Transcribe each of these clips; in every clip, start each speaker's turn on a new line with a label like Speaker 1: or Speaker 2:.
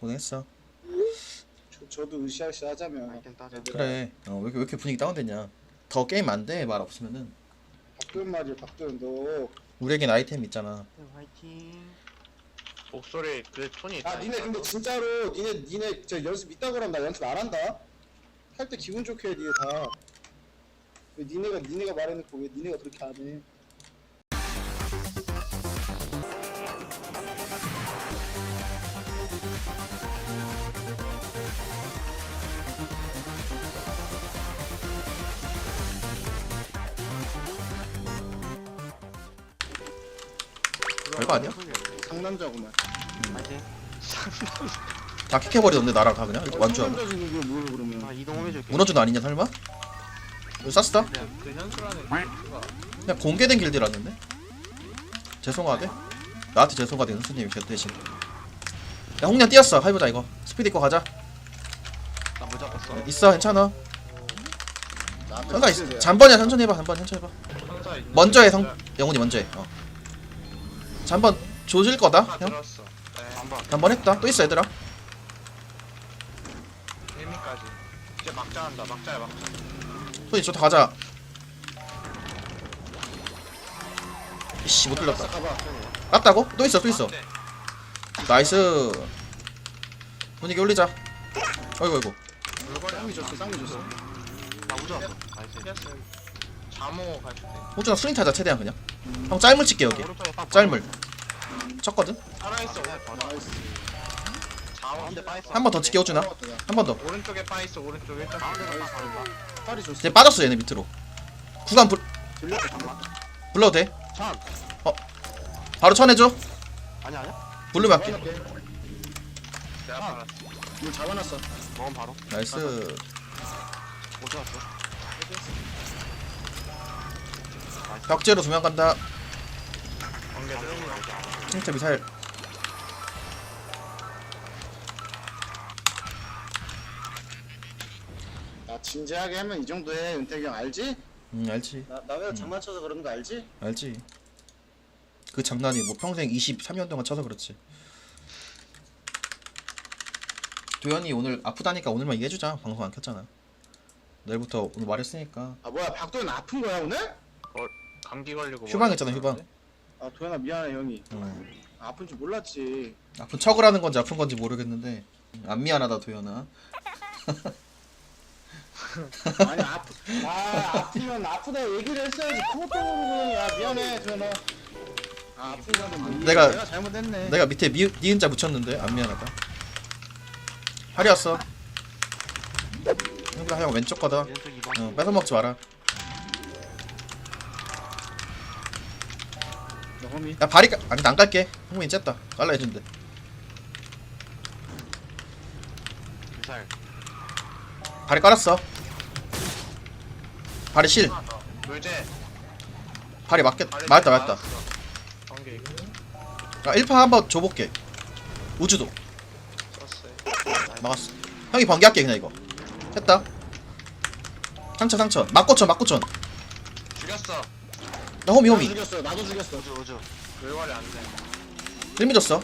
Speaker 1: 고생했어.
Speaker 2: 저, 저도 으쌰으쌰 하자면
Speaker 3: 아이템 따자.
Speaker 2: 얘들아,
Speaker 1: 그래. 어, 왜, 이렇게- 왜 이렇게 분위기 다운됐냐? 더 게임 안 돼. 말 없으면은.
Speaker 2: 박도현 말이야 박도현 너.
Speaker 1: 우리에겐 아이템 있잖아.
Speaker 3: 화이팅.
Speaker 4: 목소리 그 톤이 있다.
Speaker 2: 아 니네 근데 진짜로 니네 니네 저 연습 있다 그러면 나 연습 안 한다? 할 때 기분 좋게 해 니네 다 왜 니네가 니네가 말해놓고 왜 니네가 그렇게 안 해
Speaker 1: 별거 아니야
Speaker 2: 상남자구만
Speaker 3: 화이팅.
Speaker 1: 다 킥해버리던데 나랑 다 그냥 완주하고
Speaker 2: 상남자지 이거
Speaker 3: 뭘아
Speaker 2: 그러면
Speaker 3: 이동 해줄게.
Speaker 1: 문어준 아니냐 설마? 이거 쌌어?
Speaker 4: 그 현수라는 가
Speaker 1: 그냥 공개된 길드라는데? 죄송하게 나한테 죄송하게 선수님이 그 대신 야 홍련 뛰었어 해보자 이거 스피드 입고 가자
Speaker 3: 나못 잡았어.
Speaker 1: 있어 괜찮아
Speaker 2: 박도현
Speaker 1: 있어 잠번이야 천천히 해봐 잠번 천천히 해봐 먼저 해 성, 영훈이 먼저 해 어. 잠번 조질 거다 아형
Speaker 4: 들었어. 네.
Speaker 1: 했다 또 있어 얘들아
Speaker 4: 1미까지. 이제 막자 한다. 막자야 막자.
Speaker 1: 손이 좋다 가자 이씨 못 들렸다
Speaker 2: 가봐
Speaker 1: 깠다고? 또 있어 또 있어
Speaker 4: 안 돼.
Speaker 1: 나이스 분위기 올리자 어이구 어이구
Speaker 4: 물건이
Speaker 2: 쌍미 줬어 쌍미 줬어
Speaker 3: 나 우주 왔어. 나이스.
Speaker 4: 생겼어요. 잠호 갈 때.
Speaker 1: 호준아 스윙 타자 최대한 그냥 형 짤물 칠게 여기 짤물 쳤거든?
Speaker 4: 살아있어.
Speaker 2: 나이스
Speaker 4: 잠호.
Speaker 3: 가운데 빠 있어.
Speaker 1: 한 번 더 칠게
Speaker 2: 야.
Speaker 1: 한 번더 이제 빠졌어 얘네 밑으로 구간 불, 불러도 돼
Speaker 3: 천.
Speaker 1: 바로 쳐내줘
Speaker 3: 아니 아니야.
Speaker 1: 블루면 할게
Speaker 2: 잡아놨게
Speaker 4: 내가 팔았어.
Speaker 2: 이거 잡아놨어
Speaker 3: 먹으면 바로.
Speaker 1: 나이스
Speaker 3: 우주왔어.
Speaker 1: 벽제로 두 명 간다. 진짜 미사일
Speaker 2: 나 진지하게 하면 이 정도 해 은택이 형 알지?
Speaker 1: 음 알지
Speaker 2: 나, 나 왜나 장난쳐서 그러는 거 알지?
Speaker 1: 알지 그 장난이 뭐 평생 23년 동안 쳐서 그렇지. 도현이 오늘 아프다니까 오늘만 이해해주자. 방송 안 켰잖아. 내일부터 오늘 말했으니까.
Speaker 2: 아 뭐야 박도현 아픈 거야 오늘?
Speaker 4: 감기 걸리고.
Speaker 1: 휴방했잖아,
Speaker 4: 머리
Speaker 1: 휴방.
Speaker 4: 아
Speaker 2: 도현아 미안해 형이.
Speaker 1: 음.
Speaker 2: 아, 아픈 줄 몰랐지.
Speaker 1: 아픈 척을 하는 건지 아픈 건지 모르겠는데. 안 미안하다 도현아.
Speaker 2: 아니 아프 아 아프면 아프다 얘기를 했어야지. 그것도 모르고 야. 미안해 도현아 아
Speaker 1: 내가-
Speaker 2: 내가 잘못했네.
Speaker 1: 내가 밑에 미, 니은자 붙였는데. 안 미안하다. 팔이 왔어. 형들 형 왼쪽 거다.
Speaker 3: 왼쪽 2번.
Speaker 1: 어, 뺏어 먹지 마라.
Speaker 2: 너 homie
Speaker 1: 야 발이 까... 아니 난 깔게. 형민이 쨌다. 깔라 해준대. 발이 깔았어. 발이 실.
Speaker 4: 물제.
Speaker 1: 발이 맞겠
Speaker 4: 발에
Speaker 1: 맞았다 맞았다.
Speaker 4: 이거
Speaker 1: 야 1파 한번 줘볼게. 우주도.
Speaker 4: 썼어요.
Speaker 1: 막았어. 형이 번개할게 그냥 이거. 했다. 상처 상처. 막고천 막고천
Speaker 4: 죽였어.
Speaker 1: 나 호미 호미.
Speaker 2: 죽였어 나도 죽였어.
Speaker 3: 우주 우주.
Speaker 4: 물건이 안 돼.
Speaker 1: 1미 줬어.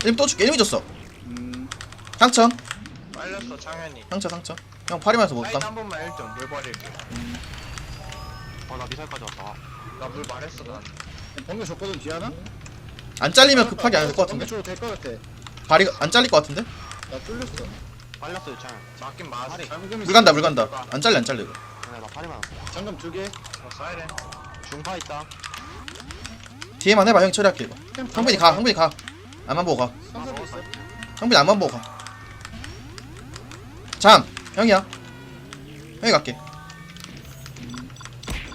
Speaker 1: 1미 또 줄게. 1미 줬어.
Speaker 2: 음
Speaker 1: 상처
Speaker 4: 빨렸어 창현이.
Speaker 1: 상처 상처. 형 파리면서
Speaker 4: 사이드
Speaker 1: 못감
Speaker 4: 한 번만 1점 물 버릴게.
Speaker 3: 어나 미사일까지 왔다.
Speaker 4: 나 물 말했어 난.
Speaker 2: 번개 줬거든 뒤 하나?
Speaker 1: 안 잘리면 급하게 안할것
Speaker 2: 번개
Speaker 1: 같은데
Speaker 2: 줘도 될것 같아
Speaker 1: 발이 안 잘릴 것 같은데
Speaker 2: 나 뚫렸어
Speaker 3: 빨렸어 유창.
Speaker 4: 맞긴.
Speaker 2: 잠금
Speaker 1: 물 간다 물 간다 안 잘려 안 잘려 이거
Speaker 3: 그래 나 팔이 많았어.
Speaker 2: 잠금 두개
Speaker 4: 어, 사이렌.
Speaker 3: 중파 있다.
Speaker 1: 뒤에만 해봐 형이 처리할게 이거 형빈이 가 형빈이 가 안만 보고 가
Speaker 2: 있어
Speaker 1: 형빈이 안만 보고 가 잠 형이야 형이 갈게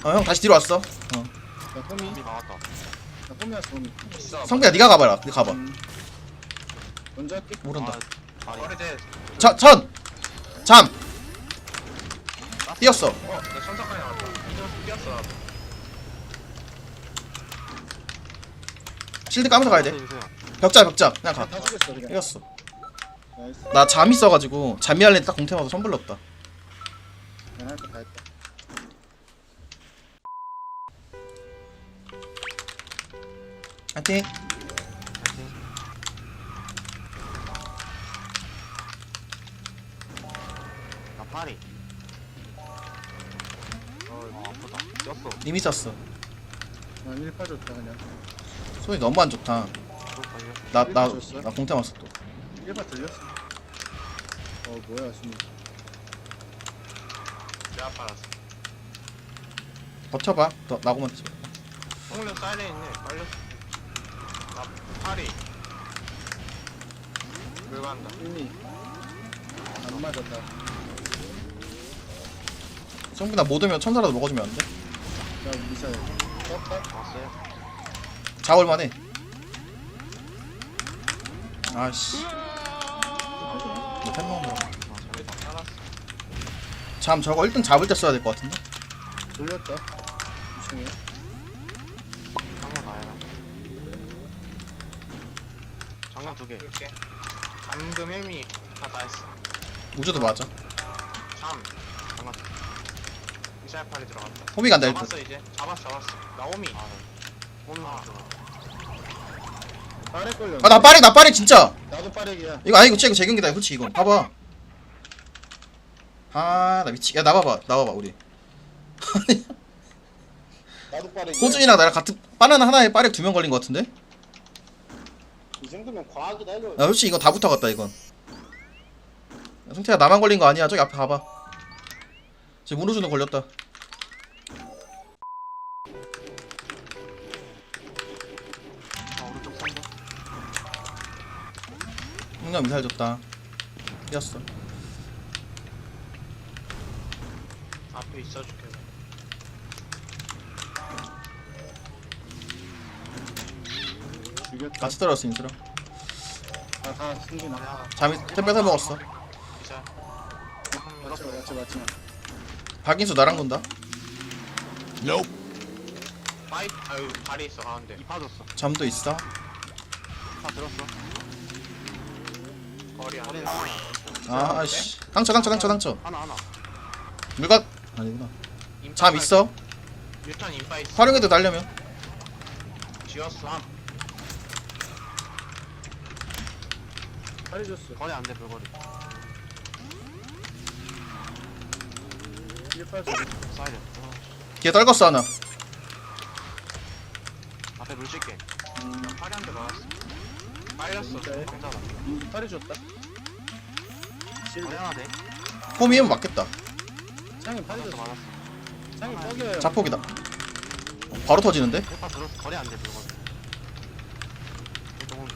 Speaker 1: 어형 다시 뒤로 왔어. 어.
Speaker 2: 나 홈이
Speaker 3: 우리 막았다.
Speaker 2: 나 홈이 왔어
Speaker 4: 있어.
Speaker 1: 성빈아 네가 가봐라 네가 가봐.
Speaker 2: 음. 먼저 할게.
Speaker 1: 모른다.
Speaker 3: 아, 다리.
Speaker 4: 머리 대.
Speaker 1: 자천 잠! 뛰었어.
Speaker 4: 어, 나 천사까지 나왔다. 뛰었어.
Speaker 1: 실드 까면서 가야 돼.
Speaker 3: 인수야.
Speaker 1: 벽자 벽자. 그냥 가.
Speaker 2: 다 죽였어 그냥.
Speaker 1: 이겼어.
Speaker 2: 나이스.
Speaker 1: 나잠 있어가지고 잠이 할래 딱 공템 와서 선불렀다.
Speaker 2: 난할거다 했다
Speaker 3: 화이팅! 나 파리 아프다 쪘어
Speaker 1: 님이 썼어.
Speaker 2: 난 1파 줬다 그냥
Speaker 1: 소리 너무 안 좋다.
Speaker 3: 또 걸려
Speaker 1: 나, 나, 나 공태 맞았어 또.
Speaker 2: 1파 들렸어 어 뭐야 지금
Speaker 4: 내가 빨았어
Speaker 1: 버텨봐. 너, 나고만 치
Speaker 4: 홍련 사이렌 있네 빨렸어 파리 물 간다.
Speaker 2: 순이 안 맞았다.
Speaker 1: 성빈아 못 오면 천사라도 먹어주면 안 돼?
Speaker 2: 나 미사일. 떴다
Speaker 3: 왔어요.
Speaker 1: 잡을만해 아씨. 템 먹느라
Speaker 4: 우리 다 살았어.
Speaker 1: 잠 저거 1등 잡을 때 써야 될 것 같은데?
Speaker 2: 돌렸다. 이층에
Speaker 3: 두 개.
Speaker 4: 이렇게. 감금 헬미 다다 했어.
Speaker 1: 우주도 맞아.
Speaker 4: 잠
Speaker 3: 장난.
Speaker 4: 미사일 팔이 들어갔다.
Speaker 1: 호미가 안될 듯.
Speaker 4: 잡았어 이제. 잡았어 잡았어. 나오미.
Speaker 3: 아, 오늘
Speaker 4: 아.
Speaker 3: 들어.
Speaker 2: 빠래 걸렸네.
Speaker 1: 아나 빠리 나 빠리 진짜.
Speaker 2: 나도 빠르기야.
Speaker 1: 이거 아니 이거 진짜 이거 제 경기다. 솔직히 이거. 봐봐. 아나 미치 야 나봐봐. 나봐봐 우리.
Speaker 2: 나도 빠르기야.
Speaker 1: 호준이랑 나랑 같은 바나나 하나에 빠리 두명 걸린 것 같은데
Speaker 2: 이 정도면 과학이다 이거
Speaker 1: 야 솔직히 이거 다 붙어갔다 이건. 야, 성태야 나만 걸린 거 아니야. 저기 앞에 가봐. 지금 문호준도 걸렸다.
Speaker 3: 아, 오른쪽 3번.
Speaker 1: 형님 미사일 줬다. 뛰었어.
Speaker 4: 앞에 있어줄게
Speaker 2: 죽였다.
Speaker 1: 같이 떨어졌어 인수랑
Speaker 2: 승진아
Speaker 3: 야,
Speaker 1: 잠이 템 뺏어 먹었어?
Speaker 4: 미사일
Speaker 2: 맞지 맞지 맞지
Speaker 1: 박인수 나랑 돈다.
Speaker 4: 파이 아유 발이 있어 가운데.
Speaker 3: 이 빠졌어.
Speaker 1: 잠도 있어?
Speaker 3: 다 들었어.
Speaker 4: 거리 안
Speaker 3: 머리
Speaker 4: 돼.
Speaker 3: 하나.
Speaker 1: 아씨. 당쳐 당쳐 당쳐 당쳐
Speaker 3: 하나 하나.
Speaker 1: 물가 아니구나. 잠
Speaker 4: 팔-
Speaker 1: 있어?
Speaker 4: 유턴 인파 있어.
Speaker 1: 활용해도 달려면?
Speaker 4: 지웠어
Speaker 2: 빠리 줬어
Speaker 3: 거리 안 돼, 불거리.
Speaker 2: 1파 줬어
Speaker 3: 사이드. 어.
Speaker 1: 뒤에 떨궜어 하나
Speaker 3: 앞에 물 쉴게.
Speaker 2: 음
Speaker 4: 파리 한대 맞았어 빨렸어
Speaker 2: 진짜요?
Speaker 3: 괜찮아.
Speaker 2: 음, 빠리 줬다 실드
Speaker 3: 거리 하나 돼.
Speaker 1: 홈이면 맞겠다
Speaker 2: 빠리
Speaker 3: 맞았어,
Speaker 2: 줬어
Speaker 3: 맞았어.
Speaker 2: 뻑여요
Speaker 1: 자폭이다 어, 바로 터지는데
Speaker 3: 1파 들었어. 거리 안 돼, 불거리. 너무.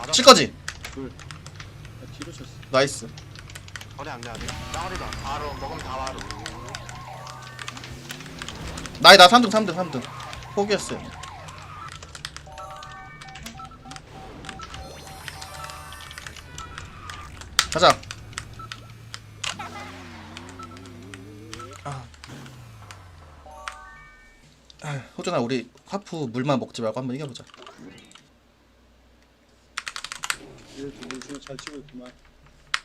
Speaker 3: 맞아.
Speaker 1: 칠 거지
Speaker 2: 나 뒤로 쳤어.
Speaker 1: 나이스.
Speaker 3: 거리 안 돼, 아직. 짜리도 안 돼.
Speaker 4: 바로 먹으면 다 바로.
Speaker 1: 나이 나 3등 3등 3등. 포기했어요 가자. 아. 아, 호준아 우리 하프 물만 먹지 말고 한번 이겨보자
Speaker 2: 잘 치고 있구만.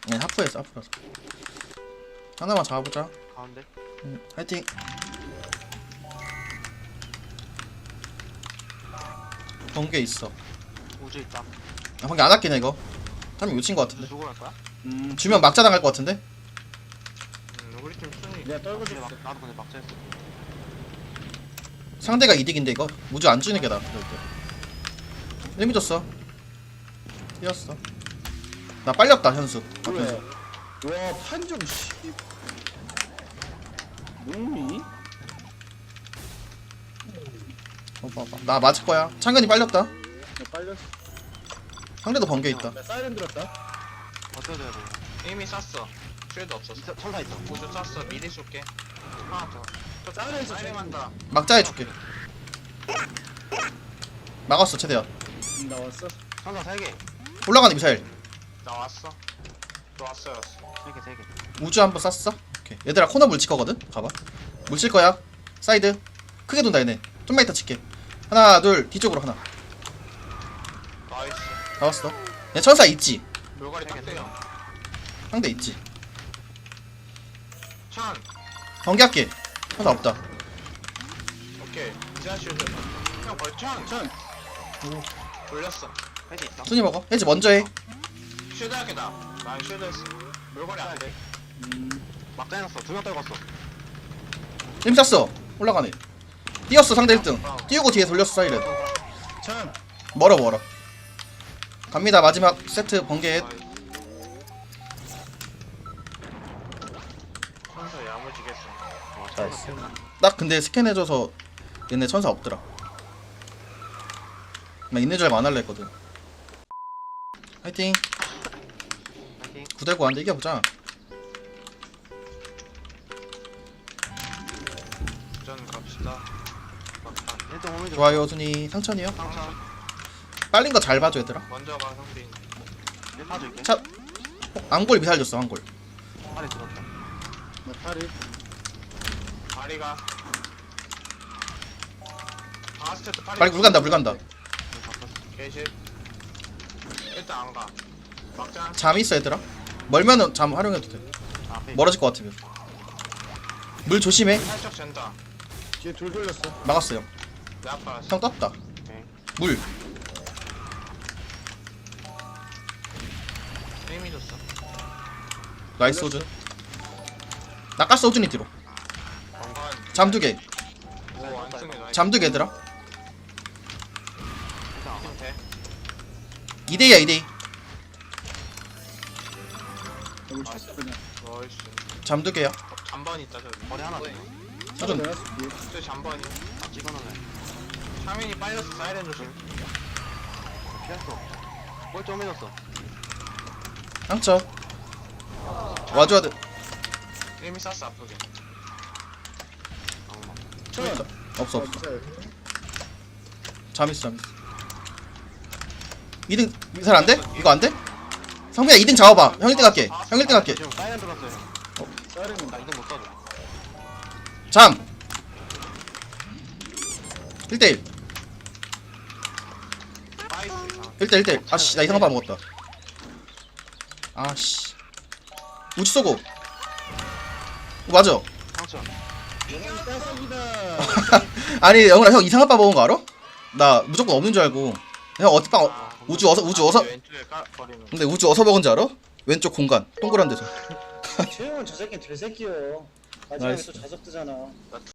Speaker 1: 네 하프에서 하프라서. 하나만 잡아보자.
Speaker 3: 가운데.
Speaker 1: 응, 화이팅. 번개 있어.
Speaker 3: 우주 있다.
Speaker 1: 아, 번개 안 아끼네 이거. 타면 요친 것 같은데.
Speaker 3: 누구 갈 거야?
Speaker 2: 음
Speaker 1: 주면 막자 당할 것 같은데?
Speaker 4: 음, 우리 팀 순위
Speaker 2: 내가 떨궈줬어.
Speaker 3: 막, 나도 근데 막자 했어.
Speaker 1: 상대가 이득인데 이거? 우주 안 주는 게 나아 1미 줬어? 뛰었어 나 빨렸다 현수.
Speaker 2: 그래.
Speaker 1: 현수.
Speaker 2: 와 판정 씨. 농미?
Speaker 1: 어, 봐봐. 나 맞을 거야. 창근이 빨렸다.
Speaker 2: 나 빨렸어.
Speaker 1: 상대도 번개 있다.
Speaker 2: 나 사이렌 들었다.
Speaker 3: 어떻게 돼야 돼?
Speaker 4: 이미 쐈어. 쉴드 없었어.
Speaker 3: 천사 있어.
Speaker 4: 우주 쐈어. 미리 쏠게. 하나 더.
Speaker 2: 사이렌 있어
Speaker 4: 사이렌 한다.
Speaker 1: 막자 해 줄게. 막았어 최대한.
Speaker 2: 음, 나왔어?
Speaker 3: 천사 3개.
Speaker 1: 올라가는 미사일
Speaker 4: 나 왔어? 또 왔어요 왔어.
Speaker 3: 3개, 3개.
Speaker 1: 우주 한번 쐈어? 오케이. 얘들아 코너 물칠 거거든? 가봐. 물칠 거야. 사이드. 크게 돈다 얘네. 좀만 이따 칠게. 하나 둘 뒤쪽으로 하나.
Speaker 4: 나이스.
Speaker 1: 나왔어. 얘 천사 있지?
Speaker 4: 딱 돼요.
Speaker 1: 상대 있지?
Speaker 4: 찬
Speaker 1: 번개할게. 천사 없다.
Speaker 4: 오케이. 지하 쉴드 그냥 벌 찬
Speaker 2: 찬
Speaker 4: 돌렸어.
Speaker 3: 헤드 있다.
Speaker 1: 순위 먹어. 해지 먼저 해
Speaker 4: 쉴드 할게 나난 쉴드 했어. 물거리 안돼.
Speaker 2: 음.
Speaker 3: 막자 해놨어. 두 명 떨궜어.
Speaker 1: 힘 쐈어. 올라가네. 뛰었어 상대 1등. 띄우고 뒤에 돌렸어 사이렌.
Speaker 2: 참.
Speaker 1: 멀어 멀어. 갑니다. 마지막 세트 번개
Speaker 4: 천사 야무지겠어
Speaker 3: 어,
Speaker 1: 나이스.
Speaker 3: 나이스.
Speaker 1: 딱 근데 스캔해줘서 얘네 천사 없더라. 나 있는 줄 알고 안 할라 했거든. 화이팅 9대9 안돼 이겨보자
Speaker 4: 전 갑시다 막판
Speaker 3: 1등 오면 좀.
Speaker 1: 좋아요 순위 상천이요
Speaker 3: 상처.
Speaker 1: 빨린 거 잘 봐줘 얘들아
Speaker 4: 먼저 가 성빈
Speaker 3: 1 파줄게.
Speaker 1: 차 안골 미사일 줬어 안골
Speaker 3: 팔이 들었다.
Speaker 2: 나 팔이.
Speaker 4: 다리가 아스테트 파리
Speaker 1: 빨리 물 간다 물 간다.
Speaker 4: 개실 일단 안가 막자
Speaker 1: 잠 있어 얘들아 멀면은 잠 활용해도 돼.
Speaker 3: 앞에.
Speaker 1: 멀어질 것 같으면 물 조심해.
Speaker 4: 살짝 잰다.
Speaker 2: 뒤에 돌 돌렸어.
Speaker 1: 막았어요.
Speaker 4: 내 아빠
Speaker 1: 형 떴다.
Speaker 3: 오케이.
Speaker 1: 물.
Speaker 4: 힘이 줬어.
Speaker 1: 나이스 호준 나가스 호준이 뒤로.
Speaker 4: 건관
Speaker 1: 잠 두개.
Speaker 4: 오 안승이 나이스
Speaker 1: 잠 두개 얘들아. 2대2야 2대2 잠두 개야
Speaker 4: 잠번 있다 저기
Speaker 3: 머리 하나
Speaker 2: 내놨어, 뒤에.
Speaker 4: 저 잠번이
Speaker 3: 아, 찍어놓네.
Speaker 4: 차민이 빨렸어 사이렌 조심
Speaker 3: 피할 수 없어. 꼴 쪼매졌어.
Speaker 1: 상처 와줘야 돼
Speaker 4: 이미 쐈어 아프게
Speaker 3: 악마.
Speaker 2: 천.
Speaker 1: 없어 없어
Speaker 2: 미사일.
Speaker 1: 잠 있어 잠 있어 2등 미사일 안 돼? 이거 안 돼? 성빈아 2등 잡아봐 형 1등 할게 형 1등 할게
Speaker 3: 지금 사이렌 들었어요. 나 이등 못 써줘.
Speaker 1: 잠 1대1
Speaker 4: 나이스
Speaker 1: 1대 1대 아씨 나 이상한 거 먹었다 아씨 우주 쏘고 맞아
Speaker 3: 상처.
Speaker 2: 영웅 따석이다.
Speaker 1: 아니 영훈아 형 이상한 빠 먹은 거 알아? 나 무조건 없는 줄 알고 형 어디 빵 어,
Speaker 4: 아,
Speaker 1: 우주 어서 우주 어서
Speaker 4: 왼쪽에 깔 버리는
Speaker 1: 근데 우주 어서 먹은 줄 알아? 왼쪽 공간 동그란 데서
Speaker 2: 최영은 저 새끼 는 개새끼요. 마지막에
Speaker 1: 나이스.
Speaker 2: 또 자석 뜨잖아.
Speaker 4: 나두